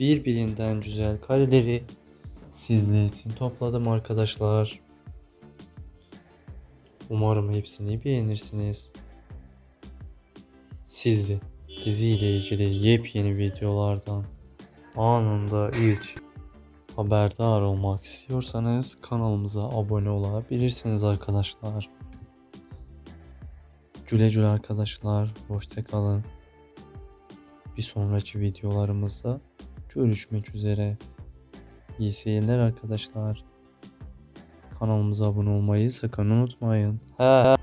birbirinden güzel kareleri sizler için topladım arkadaşlar. Umarım hepsini beğenirsiniz. Siz de diziyle ilgili yepyeni videolardan anında ilk haberdar olmak istiyorsanız kanalımıza abone olabilirsiniz arkadaşlar. Güle güle arkadaşlar. Hoşçakalın. Bir sonraki videolarımızda görüşmek üzere. İyi seyirler arkadaşlar. Kanalımıza abone olmayı sakın unutmayın. Ha.